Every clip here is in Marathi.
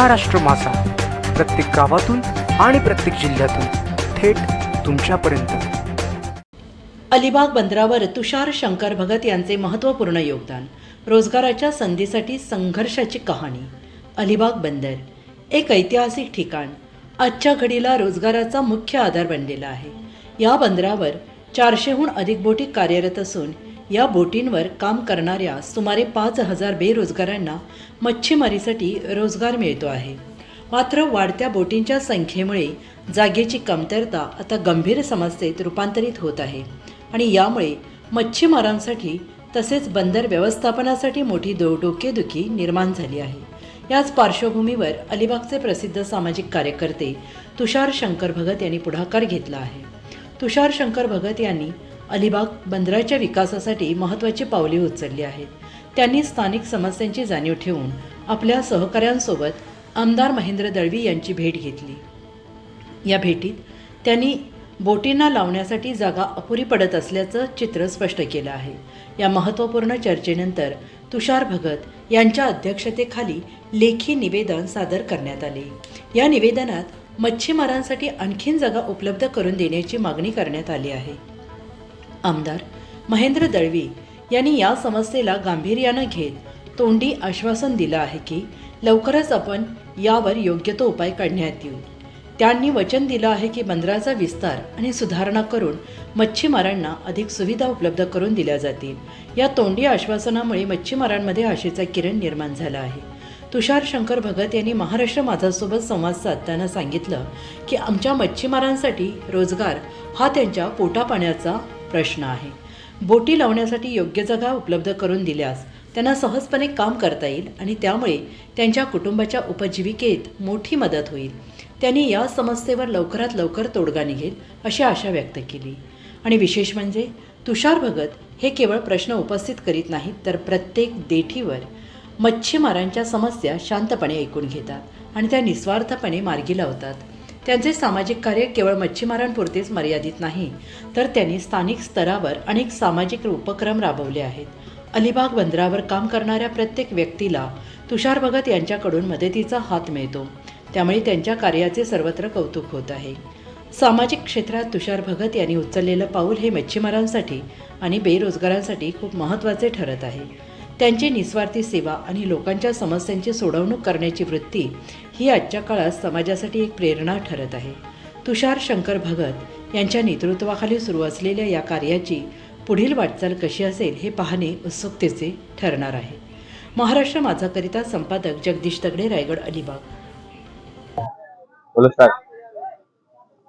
महाराष्ट्र मासा प्रत्येक गावातून आणि प्रत्येक जिल्ह्यातून थेट तुमच्यापर्यंत. अलिबाग बंदरावर तुषार शंकर भगत यांचे महत्त्वपूर्ण योगदान रोजगाराच्या संधीसाठी संघर्षाची कहाणी. अलिबाग बंदर एक ऐतिहासिक ठिकाण. आजच्या घडीला रोजगाराचा मुख्य आधार बनलेला आहे. या बंदरावर चारशेहून अधिक बोटी कार्यरत असून या बोटींवर काम करणाऱ्या सुमारे पाच हजार बेरोजगारांना मच्छीमारीसाठी रोजगार मिळतो आहे. मात्र वाढत्या बोटींच्या संख्येमुळे जागेची कमतरता आता गंभीर समस्येत रूपांतरित होत आहे आणि यामुळे मच्छीमारांसाठी तसेच बंदर व्यवस्थापनासाठी मोठी दो डोकेदुखी निर्माण झाली आहे. याच पार्श्वभूमीवर अलिबागचे प्रसिद्ध सामाजिक कार्यकर्ते तुषार शंकर भगत यांनी पुढाकार घेतला आहे. तुषार शंकर भगत यांनी अलिबाग बंदराच्या विकासासाठी महत्त्वाची पावले उचलली आहेत. त्यांनी स्थानिक समस्यांची जाणीव ठेवून आपल्या सहकाऱ्यांसोबत आमदार महेंद्र दळवी यांची भेट घेतली. या भेटीत त्यांनी बोटींना लावण्यासाठी जागा अपुरी पडत असल्याचं चित्र स्पष्ट केलं आहे. या महत्त्वपूर्ण चर्चेनंतर तुषार भगत यांच्या अध्यक्षतेखाली लेखी निवेदन सादर करण्यात आले. या निवेदनात मच्छीमारांसाठी आणखीन जागा उपलब्ध करून देण्याची मागणी करण्यात आली आहे. आमदार महेंद्र दळवी यांनी या समस्येला गांभीर्यानं घेत तोंडी आश्वासन दिलं आहे की लवकरच आपण यावर योग्य तो उपाय काढण्यात येऊ. त्यांनी वचन दिलं आहे की बंदराचा विस्तार आणि सुधारणा करून मच्छीमारांना अधिक सुविधा उपलब्ध करून दिल्या जातील. या तोंडी आश्वासनामुळे मच्छीमारांमध्ये आशेचा किरण निर्माण झाला आहे. तुषार शंकर भगत यांनी महाराष्ट्र माझासोबत संवाद साधताना सांगितलं की आमच्या मच्छीमारांसाठी रोजगार हा त्यांच्या पोटापाण्याचा प्रश्न आहे. बोटी लावण्यासाठी योग्य जागा उपलब्ध करून दिल्यास त्यांना सहजपणे काम करता येईल आणि त्यामुळे त्यांच्या कुटुंबाच्या उपजीविकेत मोठी मदत होईल. त्यांनी या समस्येवर लवकरात लवकर तोडगा निघेल अशी आशा व्यक्त केली. आणि विशेष म्हणजे तुषार भगत हे केवळ प्रश्न उपस्थित करीत नाहीत तर प्रत्येक देठीवर मच्छीमारांच्या समस्या शांतपणे ऐकून घेतात आणि त्या निस्वार्थपणे मार्गी लावतात. त्यांचे सामाजिक कार्य केवळ मच्छीमारांपुरतेच मर्यादित नाही तर त्यांनी स्थानिक स्तरावर अनेक सामाजिक उपक्रम राबवले आहेत. अलिबाग बंदरावर काम करणाऱ्या प्रत्येक व्यक्तीला तुषार भगत यांच्याकडून मदतीचा हात मिळतो. त्यामुळे त्यांच्या कार्याचे सर्वत्र कौतुक होत आहे. सामाजिक क्षेत्रात तुषार भगत यांनी उचललेलं पाऊल हे मच्छीमारांसाठी आणि बेरोजगारांसाठी खूप महत्त्वाचे ठरत आहे. त्यांची निस्वार्थी सेवा आणि लोकांच्या समस्यांची सोडवणूक करण्याची वृत्ती ही आजच्या काळात समाजासाठी एक प्रेरणा ठरत आहे. तुषार शंकर भगत यांच्या नेतृत्वाखाली सुरू असलेल्या या कार्याची पुढील वाटचाल कशी असेल हे पाहणे उत्सुकतेचे ठरणार आहे. महाराष्ट्र माझाकरिता संपादक जगदीश तगडे रायगड अलिबाग. बोला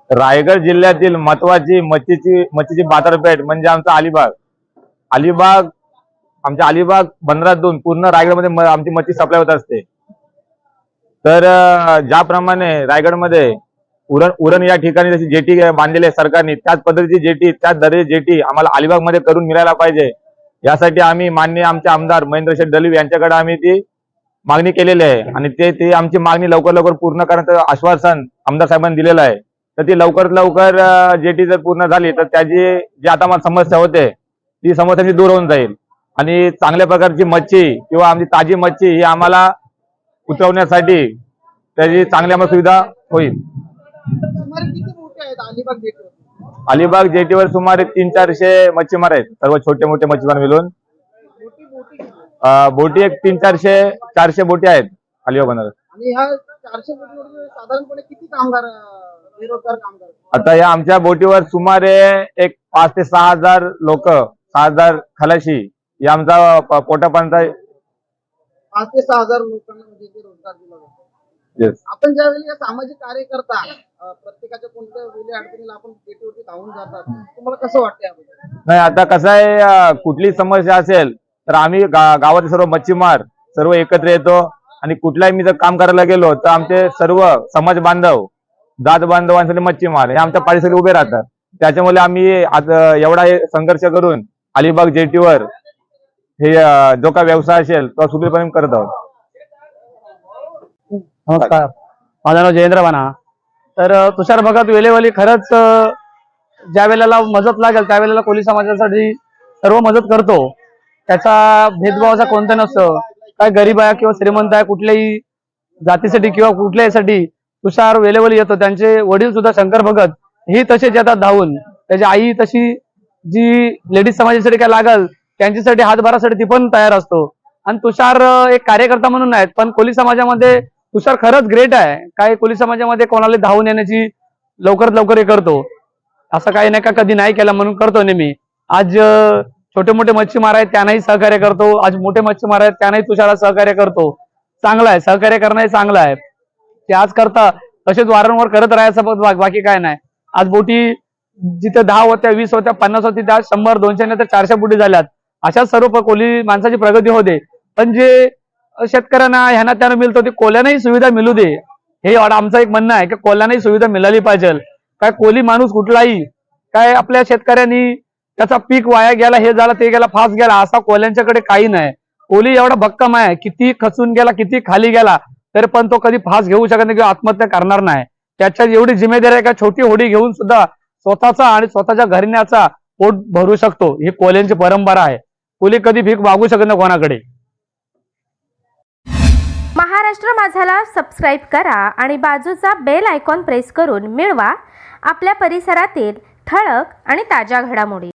रायगड जिल्ह्यातील महत्वाची मच्छीची मच्छीची बाजारपेठ म्हणजे आमचा अलिबाग. अलिबाग आमच्या अलिबाग बंदरातून पूर्ण रायगडमध्ये आमची मच्छी सप्लाय होत असते. तर ज्याप्रमाणे रायगडमध्ये उरण उरण या ठिकाणी जशी जेटी बांधलेली आहे सरकारने त्याच पद्धतीची जेटी त्याच दर्जाची जेटी आम्हाला अलिबागमध्ये करून मिळायला पाहिजे. यासाठी आम्ही माननीय आमचे आमदार महेंद्र शेठ दलवी यांच्याकडे आम्ही ती मागणी केलेली आहे. आणि ते ते आमची मागणी लवकर लवकर पूर्ण करण्याचं आश्वासन आमदार साहेबांनी दिलेलं आहे. तर ती लवकरात लवकर जेटी जर पूर्ण झाली तर त्याची जी आता मला समस्या होते ती समस्यांची दूर होऊन जाईल. आणि चांगल्या प्रकारची मच्छी किंवा आमची ताजी मच्छी ही आम्हाला उतरवण्यासाठी त्याची चांगली आम्हाला सुविधा होईल. अलिबाग जेटीवर सुमारे तीन चारशे मच्छीमार आहेत. सर्व छोटे मोठे मच्छीमार मिळून. बोटी एक तीन चारशे चारशे बोटी आहेत अलिबाग आहेत? आता या आमच्या बोटीवर सुमारे एक पाच ते सहा हजार लोक सहा हजार खलाशी या आमचा प- पोटापाण्याचा पाच ते सहा हजार लोकांना म्हणजे इथे रोजगार दिला जातो. आपण ज्यावेळी या सामाजिक कार्य करता अं, प्रत्येकाच्या कोणत्या वेगळ्या अडचणीला आपण गेटवरती धावून जातात तुम्हाला कसं वाटतं याबद्दल? नाही आता कसं आहे अं, कुठली समस्या असेल तर आम्ही गा- गावातील सर्व मच्छीमार सर्व एकत्र येतो आणि कुठलाही मी जर काम करायला गेलो तर आमचे सर्व समाज बांधव जात बांधवांसाठी मच्छीमार हे आमच्या पाठीसाठी उभे राहतात. त्याच्यामुळे आम्ही आज अं, एवढा हे संघर्ष करून अलिबाग जेटीवर हे जो का व्यवसाय असेल तो सुदीरपणे करत आहोत. नमस्कार. माझं नाव जयेंद्र बाना तर तुषार भगत वेलेवाली खरंच ज्या वेळेला मदत लागेल त्यावेळेला कोळी समाजासाठी सर्व मदत करतो. त्याचा भेदभाव असा कोणता नसतो काय गरीब आहे किंवा श्रीमंत आहे कुठल्याही जातीसाठी किंवा कुठल्याही तुषार वेलेवली येतो. त्यांचे वडील सुद्धा शंकर भगत ही तसेच येतात धावून. त्याची आई तशी जी लेडीज समाजासाठी काय लागल त्यांच्यासाठी हातभारासाठी ती पण तयार असतो. आणि तुषार एक कार्यकर्ता म्हणून नाहीत पण कोली समाजामध्ये तुषार खरंच ग्रेट आहे. काय कोली समाजामध्ये कोणाला धावून येण्याची लवकरात लवकर हे करतो. असं काही नाही का कधी नाही केलं म्हणून करतो नेहमी. आज छोटे मोठे मच्छीमार आहेत त्यांनाही सहकार्य करतो. आज मोठे मच्छीमार आहेत त्यांनाही तुषारा सहकार्य करतो. चांगलं आहे सहकार्य करणंही चांगलं आहे. ते आज करता तसेच वारंवार करत राहायचं बाकी काय नाही. आज बोटी जिथे दहा होत्या वीस होत्या पन्नास होती त्या शंभर दोनशे नाही तर चारशे बोटी झाल्यात. अशा सर्व कोली माणसाची प्रगती होते पण जे शेतकऱ्यांना ह्यांना त्यांना मिळतो ते कोल्यानाही सुविधा मिळू दे. हे आमचं एक म्हणणं आहे की कोल्यानाही सुविधा मिळाली पाहिजे. काय कोली माणूस कुठलाही काय आपल्या शेतकऱ्यांनी त्याचा पीक वाया गेला हे झालं ते गेला फास्ट गेला असा कोल्यांच्याकडे काही नाही. कोली एवढा भक्कम आहे किती खचून गेला किती खाली गेला तरी पण तो कधी फास्ट घेऊ शकत नाही किंवा आत्महत्या करणार नाही. त्याच्यात एवढी जिम्मेदारी आहे का छोटी होडी घेऊन सुद्धा स्वतःचा आणि स्वतःच्या घरण्याचा पोट भरू शकतो. ही कोल्यांची परंपरा आहे. कोली कधी भीक मागू शकत नाही कोणाकडे. महाराष्ट्र माझाला सबस्क्राईब करा आणि बाजूचा बेल आयकॉन प्रेस करून मिळवा. आपल्या परिसरातील ठळक आणि ताज्या घडामोडी.